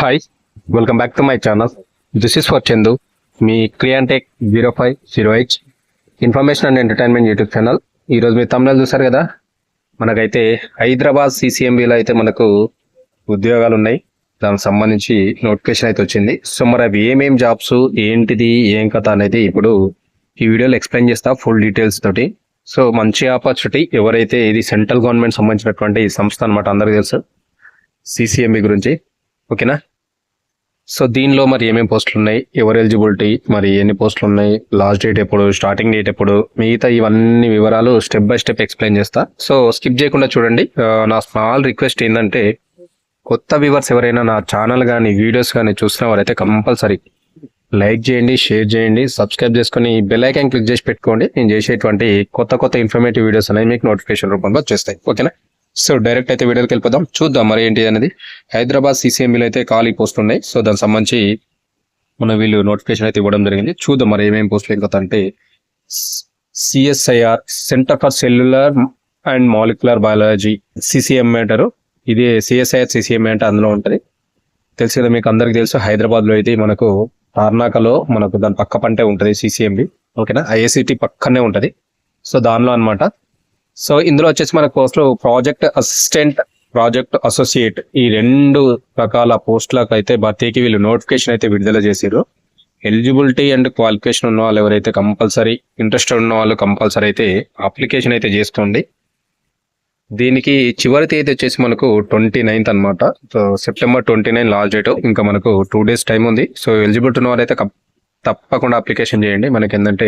Hi welcome back to my channel this is for Chandu me క్రియాంటెక్ zero five zero eight information and entertainment YouTube channel ఈరోజు మీరు తమిళ చూసారు కదా? మనకైతే హైదరాబాద్ సిసిఎంబిలో అయితే మనకు ఉద్యోగాలు ఉన్నాయి. దానికి సంబంధించి నోటిఫికేషన్ అయితే వచ్చింది. సో మరి అవి ఏమేమి జాబ్స్ ఏంటిది ఏం కథ అనేది ఇప్పుడు ఈ వీడియోలో ఎక్స్ప్లెయిన్ చేస్తా ఫుల్ డీటెయిల్స్ తోటి. సో మంచి ఆపర్చునిటీ ఎవరైతే ఇది సెంట్రల్ గవర్నమెంట్ సంబంధించినటువంటి సంస్థ అనమాట అందరికీ తెలుసు. సిసిఎంబి గురించి. ఓకేనా? సో దీనిలో మరి ఏమేమి పోస్టులు ఉన్నాయి? ఎవరు ఎలిజిబిలిటీ? మరి ఎన్ని పోస్టులు ఉన్నాయి? లాస్ట్ డేట్ ఎప్పుడు? స్టార్టింగ్ డేట్ ఎప్పుడు? మిగతా ఇవన్నీ వివరాలు స్టెప్ బై స్టెప్ ఎక్స్ప్లెయిన్ చేస్తా. సో స్కిప్ చేయకుండా చూడండి. నా స్మాల్ రిక్వెస్ట్ ఏంటంటే కొత్త వ్యూవర్స్ ఎవరైనా నా ఛానల్ కానీ వీడియోస్ కానీ చూసిన వారైతే కంపల్సరీ లైక్ చేయండి షేర్ చేయండి సబ్స్క్రైబ్ చేసుకొని బెల్ ఐకాన్ క్లిక్ చేసి పెట్టుకోండి. నేను చేసేటువంటి కొత్త కొత్త ఇన్ఫర్మేటివ్ వీడియోస్ అనేవి మీకు నోటిఫికేషన్ రూపంలో వచ్చేస్తాయి. ఓకేనా? సో డైరెక్ట్ అయితే వీడియోకి వెళ్ళిపోదాం. చూద్దాం మరి ఏంటి అనేది. హైదరాబాద్ సిసిఎంఈలో అయితే ఖాళీ పోస్ట్ ఉన్నాయి. సో దానికి సంబంధించి మన వీళ్ళు నోటిఫికేషన్ అయితే ఇవ్వడం జరిగింది. చూద్దాం మరి ఏమేమి పోస్టులు ఇంకా అంటే CSIR centre for cellular and molecular biology CCM అంటారు. ఇది సిఎస్ఐఆర్ సిసిఎం అంటే అందులో ఉంటుంది. తెలుసు కదా మీకు అందరికి తెలుసు. హైదరాబాద్లో అయితే మనకు తార్నాకలో మనకు దాని పక్క పంటే ఉంటుంది సిసిఎంబి ఓకేనా? ఐఐసిటి పక్కనే ఉంటుంది. సో దానిలో అన్నమాట సో ఇందులో వచ్చేసి మన కోర్సులో ప్రాజెక్ట్ అసిస్టెంట్ ప్రాజెక్ట్ అసోసియేట్ ఈ రెండు రకాల పోస్టులకు అయితే భర్తీకి వీళ్ళు నోటిఫికేషన్ అయితే విడుదల చేశారు ఎలిజిబిలిటీ అండ్ క్వాలిఫికేషన్ ఉన్న వాళ్ళు ఎవరైతే కంపల్సరీ ఇంట్రెస్ట్ ఉన్న వాళ్ళు కంపల్సరీ అయితే అప్లికేషన్ అయితే చేసుకోండి దీనికి చివరి తేదీ వచ్చేసి మనకు ట్వంటీ నైన్త్ అనమాట so September twenty nine last date ఇంకా మనకు టూ డేస్ టైం ఉంది. సో ఎలిజిబిలిటీ ఉన్న వారైతే కప్- తప్పకుండా అప్లికేషన్ చేయండి. మనకి ఏంటంటే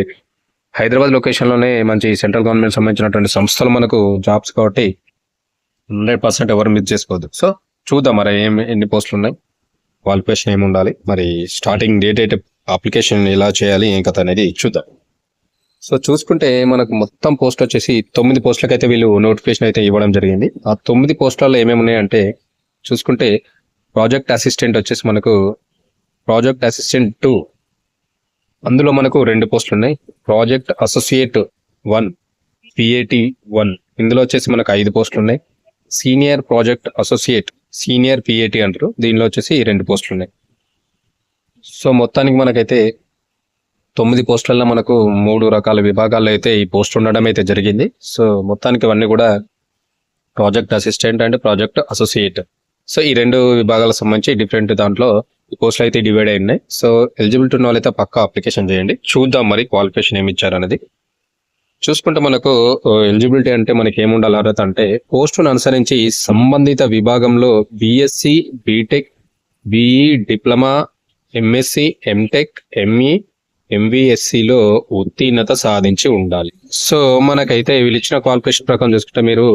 హైదరాబాద్ లొకేషన్లోనే మంచి సెంట్రల్ గవర్నమెంట్ సంబంధించినటువంటి సంస్థలు మనకు జాబ్స్ కాబట్టి హండ్రెడ్ పర్సెంట్ ఎవరు మిస్ చేసుకోవద్దు. సో చూద్దాం మరి ఏం ఎన్ని పోస్టులు ఉన్నాయి. క్వాలిఫికేషన్ ఏమి ఉండాలి మరి స్టార్టింగ్ డేట్ అయితే అప్లికేషన్ ఎలా చేయాలి ఏం కథ అనేది చూద్దాం. సో చూసుకుంటే మనకు మొత్తం పోస్ట్ వచ్చేసి తొమ్మిది పోస్టులకు అయితే వీళ్ళు నోటిఫికేషన్ అయితే ఇవ్వడం జరిగింది. ఆ తొమ్మిది పోస్టులలో ఏమేమి ఉన్నాయంటే చూసుకుంటే ప్రాజెక్ట్ అసిస్టెంట్ వచ్చేసి మనకు ప్రాజెక్ట్ అసిస్టెంట్ టూ అందులో మనకు రెండు పోస్టులు ఉన్నాయి. Project associate one PAT one. ఇందులో వచ్చేసి మనకు ఐదు పోస్టులు ఉన్నాయి. Senior project associate senior PAT అంటారు. దీనిలో వచ్చేసి రెండు పోస్టులు ఉన్నాయి. సో మొత్తానికి మనకైతే తొమ్మిది పోస్టులలో మనకు మూడు రకాల విభాగాల్లో అయితే ఈ పోస్ట్ ఉండడం అయితే జరిగింది. సో మొత్తానికి ఇవన్నీ కూడా project assistant and project associate. So ఈ రెండు విభాగాలకు సంబంధించి డిఫరెంట్ దాంట్లో పోస్టులు అయితే డివైడ్ అయి ఉన్నాయి. సో ఎలిజిబిలిటీ ఉన్న వాళ్ళైతే పక్కా అప్లికేషన్ చేయండి. చూద్దాం మరి క్వాలిఫికేషన్ ఏమి ఇచ్చారనేది. చూసుకుంటే మనకు ఎలిజిబిలిటీ అంటే మనకి ఏముండాలి? అర్హత అంటే పోస్టును అనుసరించి సంబంధిత విభాగంలో BSc BTech BE diploma MSc MTech ME ఎంవిఎస్సిలో ఉత్తీర్ణత సాధించి ఉండాలి. సో మనకైతే వీళ్ళు ఇచ్చిన క్వాలిఫికేషన్ ప్రకారం చూసుకుంటే మీరు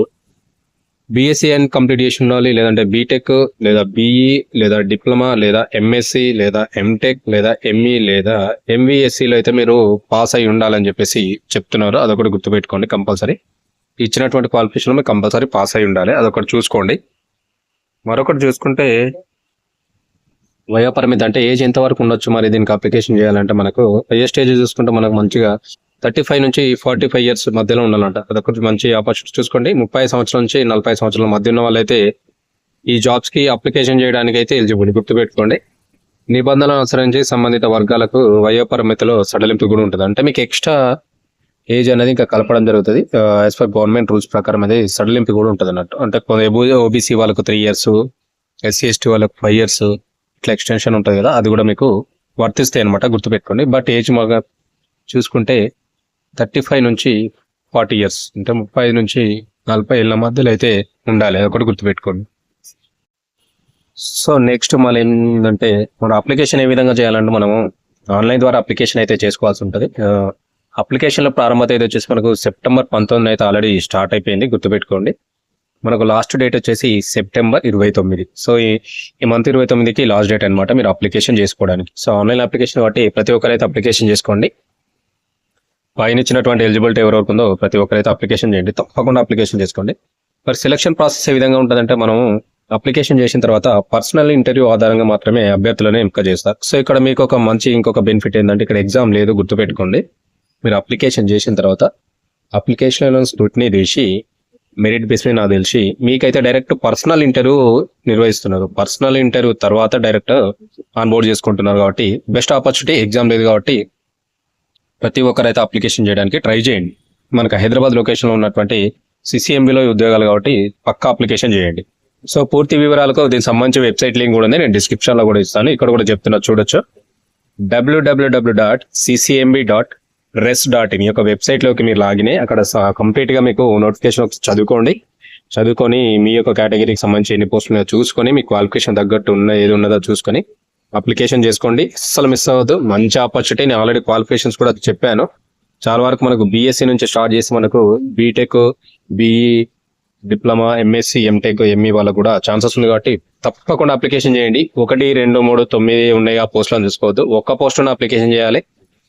బీఎస్సీ అండ్ కంప్లీట్ చేసిన ఉండాలి లేదంటే బీటెక్ లేదా బీఈ లేదా డిప్లొమా లేదా ఎంఎస్సి లేదా ఎంటెక్ లేదా ఎంఈ లేదా ఎంవిఎస్సిలో అయితే మీరు పాస్ అయి ఉండాలని చెప్పేసి చెప్తున్నారు. అదొకటి గుర్తుపెట్టుకోండి కంపల్సరీ. ఇచ్చినటువంటి క్వాలిఫికేషన్ మీరు కంపల్సరీ పాస్ అయి ఉండాలి. అదొకటి చూసుకోండి. మరొకటి చూసుకుంటే వయోపరిమితి అంటే ఏజ్ ఎంతవరకు ఉండొచ్చు మరి దీనికి అప్లికేషన్ చేయాలంటే మనకు? ఏ స్టేజ్ చూసుకుంటే మనకు మంచిగా థర్టీ ఫైవ్ నుంచి ఫార్టీ ఫైవ్ ఇయర్స్ మధ్యలో ఉండాలంట. అదొకటి మంచి ఆపర్చునిటీ చూసుకోండి. ముప్పై సంవత్సరాల నుంచి నలభై సంవత్సరాల మధ్య ఉన్న వాళ్ళైతే ఈ జాబ్స్కి అప్లికేషన్ చేయడానికి అయితే ఎలిజిబుల్ గుర్తుపెట్టుకోండి. నిబంధనలు అనుసరించి సంబంధిత వర్గాలకు వయోపరిమితిలో సడలింపు కూడా ఉంటుంది. అంటే మీకు ఎక్స్ట్రా ఏజ్ అనేది ఇంకా కలపడం జరుగుతుంది. యాజ్ పర్ గవర్నమెంట్ రూల్స్ ప్రకారం అది సడలింపు కూడా ఉంటుంది అన్నట్టు. అంటే ఓబీసీ వాళ్ళకు త్రీ ఇయర్స్ ఎస్సీ ఎస్టీ వాళ్ళకు ఫైవ్ ఇయర్స్ ఇట్లా ఎక్స్టెన్షన్ ఉంటుంది కదా. అది కూడా మీకు వర్తిస్తాయి అనమాట గుర్తుపెట్టుకోండి. బట్ ఏజ్ మాగా చూసుకుంటే థర్టీ ఫైవ్ నుంచి ఫార్టీ ఇయర్స్ అంటే ముప్పై ఐదు నుంచి నలభై ఏళ్ళ మధ్యలో అయితే ఉండాలి. అది ఒకటి గుర్తుపెట్టుకోండి. సో నెక్స్ట్ మళ్ళీ ఏంటంటే మన అప్లికేషన్ ఏ విధంగా చేయాలంటే మనము ఆన్లైన్ ద్వారా అప్లికేషన్ అయితే చేసుకోవాల్సి ఉంటుంది. అప్లికేషన్లో ప్రారంభ తేదీ వచ్చేసి మనకు సెప్టెంబర్ పంతొమ్మిది అయితే ఆల్రెడీ స్టార్ట్ అయిపోయింది. గుర్తుపెట్టుకోండి. మనకు లాస్ట్ డేట్ వచ్చేసి సెప్టెంబర్ ఇరవై తొమ్మిది. సో ఈ ఈ మంత్ ఇరవై తొమ్మిదికి లాస్ట్ డేట్ అనమాట మీరు అప్లికేషన్ చేసుకోవడానికి. సో ఆన్లైన్ అప్లికేషన్ కాబట్టి ప్రతి ఒక్కరైతే అప్లికేషన్ చేసుకోండి. పైన ఇచ్చినటువంటి ఎలిజిబిలిటీ ఎవరెవరికి ఉందో ప్రతి ఒక్కరైతే అప్లికేషన్ చేయండి. తప్పకుండా అప్లికేషన్ చేసుకోండి. మరి సెలక్షన్ ప్రాసెస్ ఏ విధంగా ఉంటుందంటే మనం అప్లికేషన్ చేసిన తర్వాత పర్సనల్ ఇంటర్వ్యూ ఆధారంగా మాత్రమే అభ్యర్థులను ఎంపిక చేస్తారు. సో ఇక్కడ మీకు ఒక మంచి ఇంకొక బెనిఫిట్ ఏంటంటే ఇక్కడ ఎగ్జామ్ లేదు గుర్తుపెట్టుకోండి. మీరు అప్లికేషన్ చేసిన తర్వాత అప్లికేషన్ స్క్రూట్నీ తీసి మెరిట్ బేస్ మీద నాకు తెలిసి మీకైతే డైరెక్ట్ పర్సనల్ ఇంటర్వ్యూ నిర్వహిస్తున్నారు. పర్సనల్ ఇంటర్వ్యూ తర్వాత డైరెక్ట్ ఆన్బోర్డ్ చేసుకుంటున్నారు కాబట్టి బెస్ట్ ఆపర్చునిటీ ఎగ్జామ్ లేదు కాబట్టి ప్రతి ఒక్కరైతే అప్లికేషన్ చేయడానికి ట్రై చేయండి. మనకు హైదరాబాద్ లొకేషన్లో ఉన్నటువంటి సిసిఎంబిలో ఉద్యోగాలు కాబట్టి పక్కా అప్లికేషన్ చేయండి. సో పూర్తి వివరాలకు దీనికి సంబంధించి వెబ్సైట్ లింక్ కూడా ఉంది. నేను డిస్క్రిప్షన్లో కూడా ఇస్తాను. ఇక్కడ కూడా చెప్తున్నా చూడొచ్చు. డబ్ల్యూడబ్ల్యూడబ్ల్యూ dot CCMB dot res dot in ఈ యొక్క వెబ్సైట్లోకి మీరు లాగిన్ అక్కడ స- మీకు నోటిఫికేషన్ చదువుకోండి. చదువుకొని మీ యొక్క కేటగిరీకి సంబంధించి ఎన్ని పోస్టులు చూసుకొని మీ క్వాలిఫికేషన్ తగ్గట్టు ఉన్న ఏది ఉన్నదో చూసుకొని అప్లికేషన్ చేసుకోండి. అస్సలు మిస్ అవ్వద్దు మంచి ఆపర్చునిటీ నేను ఆల్రెడీ క్వాలిఫికేషన్స్ కూడా చెప్పాను. చాలా వరకు మనకు బీఎస్సీ నుంచి స్టార్ట్ చేసి మనకు BTech BE diploma MSc MTech ME వాళ్ళకు కూడా ఛాన్సెస్ ఉంది కాబట్టి తప్పకుండా అప్లికేషన్ చేయండి. ఒకటి రెండు మూడు తొమ్మిది ఉన్నాయి ఆ పోస్టులను తీసుకోవద్దు ఒక్క పోస్ట్ ఉన్న అప్లికేషన్ చేయాలి.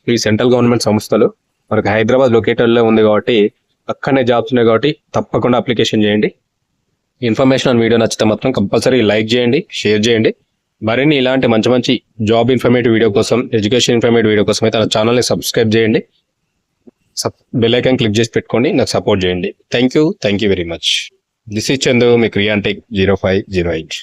ఈ సెంట్రల్ గవర్నమెంట్ సంస్థలు మనకు హైదరాబాద్ లొకేటెడ్లో ఉంది కాబట్టి అక్కడనే జాబ్స్ ఉన్నాయి కాబట్టి తప్పకుండా అప్లికేషన్ చేయండి. ఇన్ఫర్మేషన్ అండ్ వీడియో నచ్చితే మాత్రం కంపల్సరీ లైక్ చేయండి షేర్ చేయండి. మరిన్ని ఇలాంటి మంచి మంచి జాబ్ ఇన్ఫర్మేటివ్ వీడియో కోసం ఎడ్యుకేషన్ ఇన్ఫర్మేటివ్ వీడియో కోసం అయితే నా ఛానల్ని సబ్స్క్రైబ్ చేయండి. సబ్ ఐకాన్ క్లిక్ చేసి పెట్టుకోండి. నాకు సపోర్ట్ చేయండి. Thank you thank you very much this is Chandu me Creantech zero five zero eight